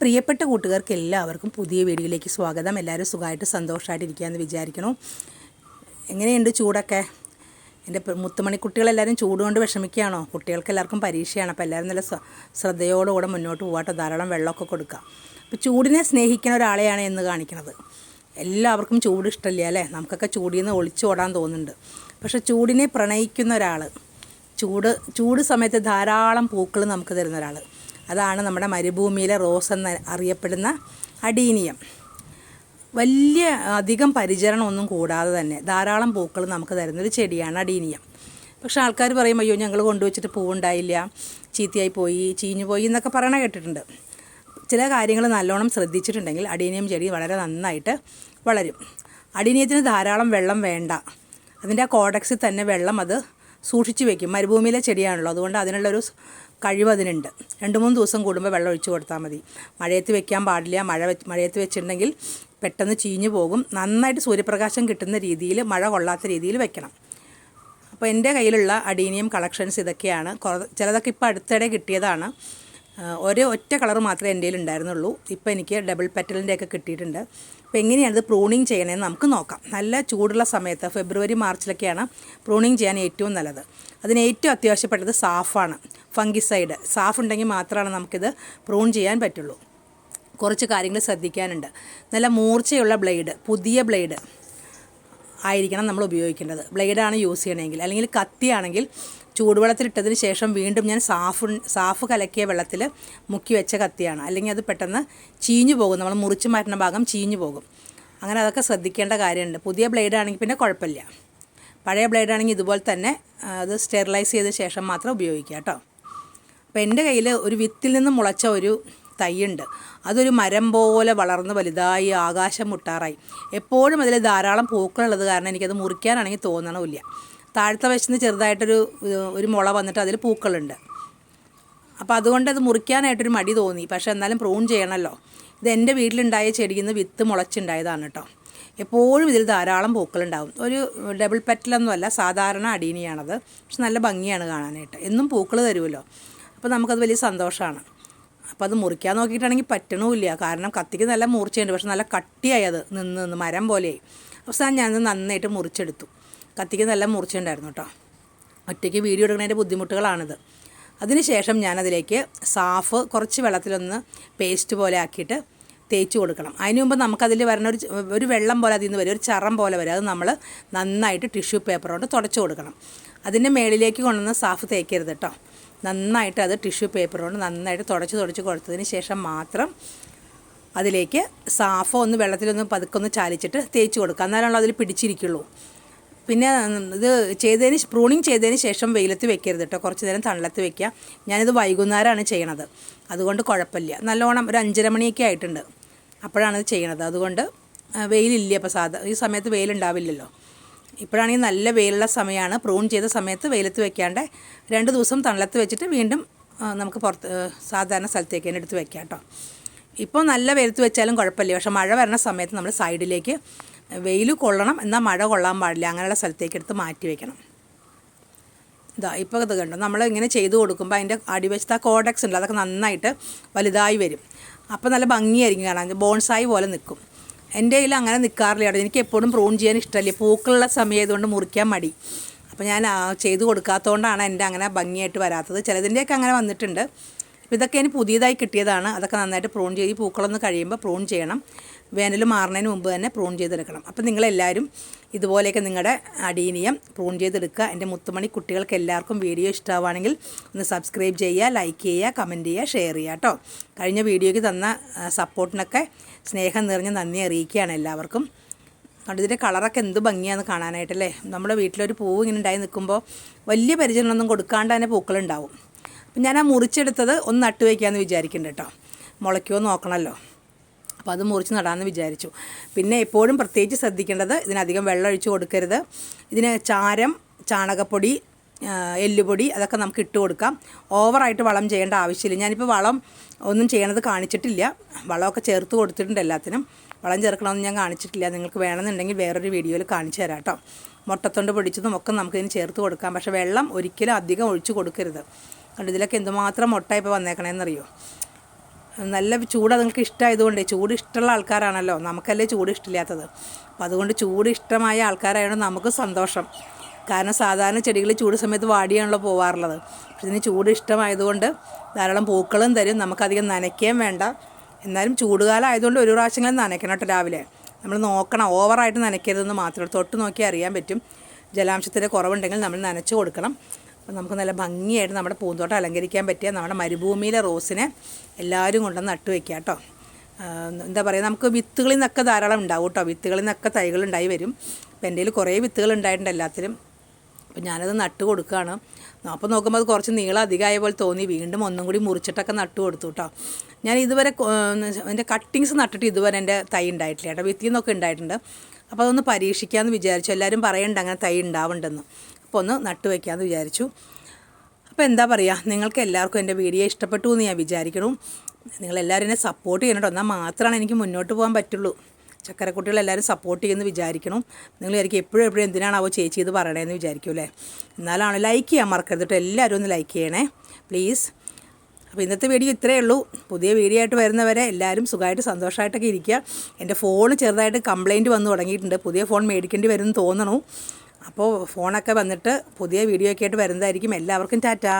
പ്രിയപ്പെട്ട കൂട്ടുകാർക്ക് എല്ലാവർക്കും പുതിയ വീഡിയോയിലേക്ക് സ്വാഗതം. എല്ലാവരും സുഖമായിട്ട് സന്തോഷമായിട്ട് ഇരിക്കുകയെന്ന് വിചാരിക്കണം എങ്ങനെയുണ്ട് ചൂടൊക്കെ? എന്റെ പ് മുത്തുമണി കുട്ടികളെല്ലാവരും ചൂട് കൊണ്ട് വിഷമിക്കുകയാണോ? കുട്ടികൾക്ക് എല്ലാവർക്കും പരീക്ഷയാണ്. അപ്പോൾ എല്ലാവരും നല്ല ശ്ര- ശ്രദ്ധയോടുകൂടെ മുന്നോട്ട് പോകാട്ടോ ധാരാളം വെള്ളമൊക്കെ കൊടുക്കുക. അപ്പോൾ ചൂടിനെ സ്നേഹിക്കുന്ന ഒരാളെയാണ് എന്ന് കാണിക്കുന്നത്. എല്ലാവർക്കും ചൂട് ഇഷ്ടമില്ല അല്ലേ? നമുക്കൊക്കെ ചൂടിൽ നിന്ന് ഒളിച്ചോടാൻ തോന്നുന്നുണ്ട്. പക്ഷേ ചൂടിനെ പ്രണയിക്കുന്ന ഒരാൾ ചൂട് ചൂട് സമയത്ത് ധാരാളം പൂക്കൾ നമുക്ക് തരുന്ന ഒരാൾ അതാണ് നമ്മുടെ മരുഭൂമിയിലെ റോസ് എന്ന് അറിയപ്പെടുന്ന അടീനിയം. വലിയ അധികം പരിചരണമൊന്നും കൂടാതെ തന്നെ ധാരാളം പൂക്കൾ നമുക്ക് തരുന്നൊരു ചെടിയാണ് അടീനിയം. പക്ഷേ ആൾക്കാർ പറയും അയ്യോ ഞങ്ങൾ കൊണ്ടുവച്ചിട്ട് പൂവുണ്ടായില്ല ചീത്തയായി പോയി ചീഞ്ഞു പോയി എന്നൊക്കെ പറയണ കേട്ടിട്ടുണ്ട്. ചില കാര്യങ്ങൾ നല്ലോണം ശ്രദ്ധിച്ചിട്ടുണ്ടെങ്കിൽ അടീനിയം ചെടി വളരെ നന്നായിട്ട് വളരും. അടീനിയത്തിന് ധാരാളം വെള്ളം വേണ്ട. അതിന്റെ ആ കോഡക്സിൽ തന്നെ വെള്ളം അത് സൂക്ഷിച്ചു വെക്കും. മരുഭൂമിയിലെ ചെടിയാണല്ലോ. അതുകൊണ്ട് അതിനുള്ളൊരു സ് കഴിവ് അതിനുണ്ട് രണ്ട് മൂന്ന് ദിവസം കൂടുമ്പോൾ വെള്ളം ഒഴിച്ച് കൊടുത്താൽ മതി. മഴയത്ത് വെക്കാൻ പാടില്ല. മഴ മഴയത്ത് വെച്ചിട്ടുണ്ടെങ്കിൽ പെട്ടെന്ന് ചീഞ്ഞു പോകും. നന്നായിട്ട് സൂര്യപ്രകാശം കിട്ടുന്ന രീതിയിൽ മഴ കൊള്ളാത്ത രീതിയിൽ വെക്കണം. അപ്പോൾ എന്റെ കയ്യിലുള്ള അഡീനിയം കളക്ഷൻസ് ഇതൊക്കെയാണ്. കുറ ചിലതൊക്കെ ഇപ്പോൾ അടുത്തിടെ കിട്ടിയതാണ്. ഒരേ ഒറ്റ കളർ മാത്രമേ എന്റെ ഉണ്ടായിരുന്നുള്ളൂ. ഇപ്പോൾ എനിക്ക് ഡബിൾ പെറ്റലിന്റെ ഒക്കെ കിട്ടിയിട്ടുണ്ട്. അപ്പോൾ എങ്ങനെയാണ് ഇത് പ്രൂണിങ് ചെയ്യണമെന്ന് നമുക്ക് നോക്കാം. നല്ല ചൂടുള്ള സമയത്ത് ഫെബ്രുവരി മാർച്ചിലൊക്കെയാണ് പ്രൂണിങ് ചെയ്യാൻ ഏറ്റവും നല്ലത്. അതിന് ഏറ്റവും അത്യാവശ്യപ്പെട്ടത് സാഫാണ്. ഫംഗിസൈഡ് സാഫ് ഉണ്ടെങ്കിൽ മാത്രമാണ് നമുക്കിത് പ്രൂൺ ചെയ്യാൻ പറ്റുള്ളൂ. കുറച്ച് കാര്യങ്ങൾ ശ്രദ്ധിക്കാനുണ്ട്. നല്ല മൂർച്ചയുള്ള ബ്ലേഡ് പുതിയ ബ്ലേഡ് ആയിരിക്കണം നമ്മൾ ഉപയോഗിക്കേണ്ടത്. ബ്ലേഡാണ് യൂസ് ചെയ്യണമെങ്കിൽ. അല്ലെങ്കിൽ കത്തിയാണെങ്കിൽ ചൂടുവെള്ളത്തിലിട്ടതിന് ശേഷം വീണ്ടും ഞാൻ സാഫ് സാഫ് കലക്കിയ വെള്ളത്തിൽ മുക്കി വെച്ച കത്തിയാണ്. അല്ലെങ്കിൽ അത് പെട്ടെന്ന് ചീഞ്ഞു പോകും. നമ്മൾ മുറിച്ച് മാറ്റുന്ന ഭാഗം ചീഞ്ഞു പോകും. അങ്ങനെ അതൊക്കെ ശ്രദ്ധിക്കേണ്ട കാര്യമുണ്ട്. പുതിയ ബ്ലേഡ് ആണെങ്കിൽ പിന്നെ കുഴപ്പമില്ല. പഴയ ബ്ലേഡ് ആണെങ്കിൽ ഇതുപോലെ തന്നെ അത് സ്റ്റെറിലൈസ് ചെയ്ത ശേഷം മാത്രം ഉപയോഗിക്കുക കേട്ടോ. അപ്പോൾ എന്റെ കയ്യിൽ ഒരു വിത്തിൽ നിന്ന് മുളച്ച ഒരു തൈയുണ്ട്. അതൊരു മരം പോലെ വളർന്ന് വലുതായി ആകാശം മുട്ടാറായി. എപ്പോഴും അതിൽ ധാരാളം പൂക്കളുള്ളത് കാരണം എനിക്കത് മുറിക്കാനാണെങ്കിൽ തോന്നണമില്ല. താഴ്ത്ത വശത്ത് ചെറുതായിട്ടൊരു ഒരു മുള വന്നിട്ട് അതിൽ പൂക്കളുണ്ട്. അപ്പോൾ അതുകൊണ്ട് അത് മുറിക്കാനായിട്ടൊരു മടി തോന്നി. പക്ഷേ എന്നാലും പ്രൂൺ ചെയ്യണമല്ലോ ഇത് എന്റെ വീട്ടിലുണ്ടായ ചെടിയിൽ നിന്ന് വിത്ത് മുളച്ചുണ്ടായതാണ് കേട്ടോ എപ്പോഴും ഇതിൽ ധാരാളം പൂക്കളുണ്ടാവും. ഒരു ഡബിൾ പെറ്റലൊന്നുമല്ല സാധാരണ അടീനിയാണത്. പക്ഷെ നല്ല ഭംഗിയാണ് കാണാനായിട്ട്. എന്നും പൂക്കൾ തരുമല്ലോ അപ്പോൾ നമുക്കത് വലിയ സന്തോഷമാണ് അപ്പോൾ അത് മുറിക്കാൻ നോക്കിയിട്ടാണെങ്കിൽ പറ്റണമില്ല കാരണം കത്തിക്ക് നല്ല മൂർച്ചയുണ്ട്. പക്ഷെ നല്ല കട്ടിയായി അത് നിന്ന് നിന്ന് മരം പോലെയായി. അവസാനം ഞാനത് നന്നായിട്ട് മുറിച്ചെടുത്തു. കത്തിക്ക് നല്ല മൂർച്ചയുണ്ടായിരുന്നു കേട്ടോ ഒറ്റയ്ക്ക് വീഡിയോ എടുക്കുന്നതിന്റെ ബുദ്ധിമുട്ടുകളാണിത്. അതിനുശേഷം ഞാനതിലേക്ക് സാഫ് കുറച്ച് വെള്ളത്തിലൊന്ന് പേസ്റ്റ് പോലെ ആക്കിയിട്ട് തേച്ച് കൊടുക്കണം. അതിന് മുമ്പ് നമുക്കതിൽ വരുന്ന ഒരു ഒരു വെള്ളം പോലെ അതിൽ നിന്ന് വരും. ഒരു ചറം പോലെ വരും. അത് നമ്മൾ നന്നായിട്ട് ടിഷ്യൂ പേപ്പർ കൊണ്ട് തുടച്ച് കൊടുക്കണം. അതിന്റെ മേളിലേക്ക് കൊണ്ടുവന്ന് സാഫ് തേക്കരുത് കേട്ടോ നന്നായിട്ട് അത് ടിഷ്യൂ പേപ്പർ കൊണ്ട് നന്നായിട്ട് തുടച്ച് തുടച്ച് കൊടുത്തതിന് ശേഷം മാത്രം അതിലേക്ക് സാഫോ ഒന്ന് വെള്ളത്തിലൊന്ന് പതുക്കെ ഒന്ന് ചാലിച്ചിട്ട് തേച്ച് കൊടുക്കുക. എന്നാലാണല്ലോ അതിൽ പിടിച്ചിരിക്കുള്ളൂ. പിന്നെ ഇത് ചെയ്തതിന് പ്രൂണിങ് ചെയ്തതിന് ശേഷം വെയിലത്ത് വെക്കരുത് കേട്ടോ കുറച്ച് നേരം തണലത്ത് വെക്കുക. ഞാനിത് വൈകുന്നേരമാണ് ചെയ്യണത്. അതുകൊണ്ട് കുഴപ്പമില്ല. നല്ലോണം ഒരു അഞ്ചര മണിയൊക്കെ ആയിട്ടുണ്ട്. അപ്പോഴാണ് ഇത് ചെയ്യണത്. അതുകൊണ്ട് വെയിലില്ല? അപ്പോൾ സാധാ ഈ സമയത്ത് വെയിലുണ്ടാവില്ലല്ലോ. ഇപ്പോഴാണെങ്കിൽ നല്ല വെയിലുള്ള സമയമാണ്. പ്രൂൺ ചെയ്ത സമയത്ത് വെയിലത്ത് വെക്കാണ്ട് രണ്ട് ദിവസം തണലത്ത് വെച്ചിട്ട് വീണ്ടും നമുക്ക് പുറത്ത് സാധാരണ സ്ഥലത്തേക്ക് തന്നെ എടുത്ത് വെക്കാം കേട്ടോ. ഇപ്പോൾ നല്ല വെയിലത്ത് വെച്ചാലും കുഴപ്പമില്ല. പക്ഷേ മഴ വരുന്ന സമയത്ത് നമ്മൾ സൈഡിലേക്ക് വെയിൽ കൊള്ളണം. എന്നാൽ മഴ കൊള്ളാൻ പാടില്ല. അങ്ങനെയുള്ള സ്ഥലത്തേക്ക് എടുത്ത് മാറ്റി വെക്കണം. ഇതാ ഇപ്പോൾ ഇത് കണ്ടോ? നമ്മൾ ഇങ്ങനെ ചെയ്ത് കൊടുക്കുമ്പോൾ അതിന്റെ അടിവശത്ത് ആ കോഡക്സ് ഉണ്ട് അതൊക്കെ നന്നായിട്ട് വലുതായി വരും. അപ്പോൾ നല്ല ഭംഗിയായിരിക്കും കാണാൻ. ബോൺസായി പോലെ നിൽക്കും. എന്റെ കയ്യിൽ അങ്ങനെ നിൽക്കാറില്ല കേട്ടോ. എനിക്ക് എപ്പോഴും പ്രൂൺ ചെയ്യാൻ ഇഷ്ടമല്ലേ. പൂക്കളുള്ള സമയമായതുകൊണ്ട് മുറിക്കാൻ മടി. അപ്പോൾ ഞാൻ ചെയ്തു കൊടുക്കാത്തതുകൊണ്ടാണ് എന്റെ അങ്ങനെ ഭംഗിയായിട്ട് വരാത്തത്. ചിലതിന്റെയൊക്കെ അങ്ങനെ വന്നിട്ടുണ്ട്. ഇതൊക്കെ ഇനി പുതിയതായി കിട്ടിയതാണ്. അതൊക്കെ നന്നായിട്ട് പ്രൂൺ ചെയ്ത് പൂക്കളൊന്ന് കഴിയുമ്പോൾ പ്രൂൺ ചെയ്യണം. വേനൽ മാറുന്നതിന് മുമ്പ് തന്നെ പ്രൂൺ ചെയ്തെടുക്കണം. അപ്പം നിങ്ങളെല്ലാവരും ഇതുപോലെയൊക്കെ നിങ്ങളുടെ അടീനിയം പ്രൂൺ ചെയ്തെടുക്കുക. എന്റെ മുത്തുമണി കുട്ടികൾക്ക് എല്ലാവർക്കും വീഡിയോ ഇഷ്ടമാവുകയാണെങ്കിൽ ഒന്ന് സബ്സ്ക്രൈബ് ചെയ്യുക ലൈക്ക് ചെയ്യുക കമന്റ് ചെയ്യുക ഷെയർ ചെയ്യുക കേട്ടോ. കഴിഞ്ഞ വീഡിയോയ്ക്ക് തന്ന സപ്പോർട്ടിനൊക്കെ സ്നേഹം നിറഞ്ഞ നന്ദി അറിയിക്കുകയാണ് എല്ലാവർക്കും. അതുകൊണ്ട് ഇതിന്റെ കളറൊക്കെ എന്ത് ഭംഗിയാണെന്ന് കാണാനായിട്ടല്ലേ? നമ്മുടെ വീട്ടിലൊരു പൂവ് ഇങ്ങനെ ഉണ്ടായി നിൽക്കുമ്പോൾ വലിയ പരിചരണമൊന്നും കൊടുക്കാണ്ട് തന്നെ പൂക്കളുണ്ടാവും അപ്പം ഞാൻ ആ മുറിച്ചെടുത്തത് ഒന്ന് നട്ട് വയ്ക്കാമെന്ന് വിചാരിക്കുന്നുണ്ട് കേട്ടോ. മുളയ്ക്കുമോ നോക്കണമല്ലോ അപ്പോൾ അത് മുറിച്ച് നടാമെന്ന് വിചാരിച്ചു. പിന്നെ എപ്പോഴും പ്രത്യേകിച്ച് ശ്രദ്ധിക്കേണ്ടത് ഇതിനധികം വെള്ളം ഒഴിച്ച് കൊടുക്കരുത്. ഇതിന് ചാരം ചാണകപ്പൊടി എല്ലുപൊടി അതൊക്കെ നമുക്ക് ഇട്ട് കൊടുക്കാം. ഓവറായിട്ട് വളം ചെയ്യേണ്ട ആവശ്യമില്ല. ഞാനിപ്പോൾ വളം ഒന്നും ചെയ്യണത് കാണിച്ചിട്ടില്ല. വളമൊക്കെ ചേർത്ത് കൊടുത്തിട്ടുണ്ട് എല്ലാത്തിനും. വളം ചേർക്കണമെന്ന് ഞാൻ കാണിച്ചിട്ടില്ല. നിങ്ങൾക്ക് വേണമെന്നുണ്ടെങ്കിൽ വേറൊരു വീഡിയോയിൽ കാണിച്ചു തരാം കേട്ടോ. മുട്ടത്തൊണ്ട് പൊടിച്ചതും ഒക്കെ നമുക്കിതിന് ചേർത്ത് കൊടുക്കാം. പക്ഷേ വെള്ളം ഒരിക്കലും അധികം ഒഴിച്ചു കൊടുക്കരുത്. കണ്ടോ. ഇതിലൊക്കെ എന്തുമാത്രം മുട്ട ഇപ്പോൾ വന്നേക്കണേന്നറിയോ? നല്ല ചൂട് നിങ്ങൾക്ക് ഇഷ്ടമായതുകൊണ്ട് ചൂട് ഇഷ്ടമുള്ള ആൾക്കാരാണല്ലോ. നമുക്കല്ലേ ചൂട് ഇഷ്ടമില്ലാത്തത് അപ്പോൾ അതുകൊണ്ട് ചൂട് ഇഷ്ടമായ ആൾക്കാരായതുകൊണ്ട് നമുക്ക് സന്തോഷം. കാരണം സാധാരണ ചെടികൾ ചൂട് സമയത്ത് വാടിയാണല്ലോ പോവാറുള്ളത്. പക്ഷെ ഇതിന് ചൂട് ഇഷ്ടമായതുകൊണ്ട് ധാരാളം പൂക്കളും തരും. നമുക്കധികം നനയ്ക്കുകയും വേണ്ട. എന്നാലും ചൂടുകാലം ആയതുകൊണ്ട് ഒരു പ്രാവശ്യങ്ങളും നനയ്ക്കണം കേട്ടോ രാവിലെ. നമ്മൾ നോക്കണം. ഓവറായിട്ട് നനയ്ക്കരുതെന്ന് മാത്രമേ തൊട്ട് നോക്കി അറിയാൻ പറ്റും. ജലാംശത്തിന്റെ കുറവുണ്ടെങ്കിൽ നമ്മൾ നനച്ച് കൊടുക്കണം. അപ്പോൾ നമുക്ക് നല്ല ഭംഗിയായിട്ട് നമ്മുടെ പൂന്തോട്ടം അലങ്കരിക്കാൻ പറ്റിയ നമ്മുടെ മരുഭൂമിയിലെ റോസിനെ എല്ലാവരും കൊണ്ടുവന്ന് നട്ടു വയ്ക്കുക കേട്ടോ. എന്താ പറയുക നമുക്ക് വിത്തുകളിൽ നിന്നൊക്കെ ധാരാളം ഉണ്ടാവും കേട്ടോ. വിത്തുകളിൽ നിന്നൊക്കെ തൈകൾ ഉണ്ടായി വരും. അപ്പം എന്റെ കയ്യിൽ കുറേ വിത്തുകൾ ഉണ്ടായിട്ടുണ്ട് എല്ലാത്തിലും. അപ്പോൾ ഞാനത് നട്ട് കൊടുക്കുകയാണ്. അപ്പോൾ നോക്കുമ്പോൾ അത് കുറച്ച് നീളം അധികമായ പോലെ തോന്നി. വീണ്ടും ഒന്നും കൂടി മുറിച്ചിട്ടൊക്കെ നട്ട് കൊടുത്തു കേട്ടോ. ഞാൻ ഇതുവരെ എന്റെ കട്ടിങ്സ് നട്ടിട്ട് ഇതുവരെ എന്റെ തൈ ഉണ്ടായിട്ടില്ല കേട്ടോ. വിത്തിൽ നിന്നൊക്കെ ഉണ്ടായിട്ടുണ്ട്. അപ്പോൾ അതൊന്ന് പരീക്ഷിക്കാമെന്ന് വിചാരിച്ചു. എല്ലാവരും പറയുന്നുണ്ട് അങ്ങനെ തൈ ഉണ്ടാവുന്നുണ്ടെന്ന് അപ്പോൾ ഒന്ന് നട്ട് വയ്ക്കാമെന്ന് വിചാരിച്ചു. അപ്പോൾ എന്താ പറയുക നിങ്ങൾക്ക് എല്ലാവർക്കും എന്റെ വീഡിയോ ഇഷ്ടപ്പെട്ടു എന്ന് ഞാൻ വിചാരിക്കണം നിങ്ങളെല്ലാവരും എന്നെ സപ്പോർട്ട് ചെയ്യണം എന്നാൽ മാത്രമാണ് എനിക്ക് മുന്നോട്ട് പോകാൻ പറ്റുള്ളൂ. ചക്കരക്കുട്ടികൾ എല്ലാവരും സപ്പോർട്ട് ചെയ്യുമെന്ന് വിചാരിക്കണം നിങ്ങൾ എനിക്ക് എപ്പോഴും എപ്പോഴും എന്തിനാണാവോ ചേച്ചി ഇത് പറയണതെന്ന് വിചാരിക്കും അല്ലേ? എന്നാലാണ് ലൈക്ക് ചെയ്യാൻ മറക്കരുത് കേട്ടോ. എല്ലാവരും ഒന്ന് ലൈക്ക് ചെയ്യണേ. പ്ലീസ് അപ്പോൾ ഇന്നത്തെ വീഡിയോ ഇത്രയേ ഉള്ളൂ. പുതിയ വീഡിയോ ആയിട്ട് വരുന്നവരെ എല്ലാവരും സുഖമായിട്ട് സന്തോഷമായിട്ടൊക്കെ ഇരിക്കുക. എന്റെ ഫോൺ ചെറുതായിട്ട് കംപ്ലയിന്റ് വന്ന് തുടങ്ങിയിട്ടുണ്ട്. പുതിയ ഫോൺ മേടിക്കേണ്ടി വരുമെന്ന് തോന്നണു. അപ്പോൾ ഫോണൊക്കെ വന്നിട്ട് പുതിയ വീഡിയോ ഒക്കെ ആയിട്ട് വരുന്നതായിരിക്കും. എല്ലാവർക്കും ടാറ്റാ.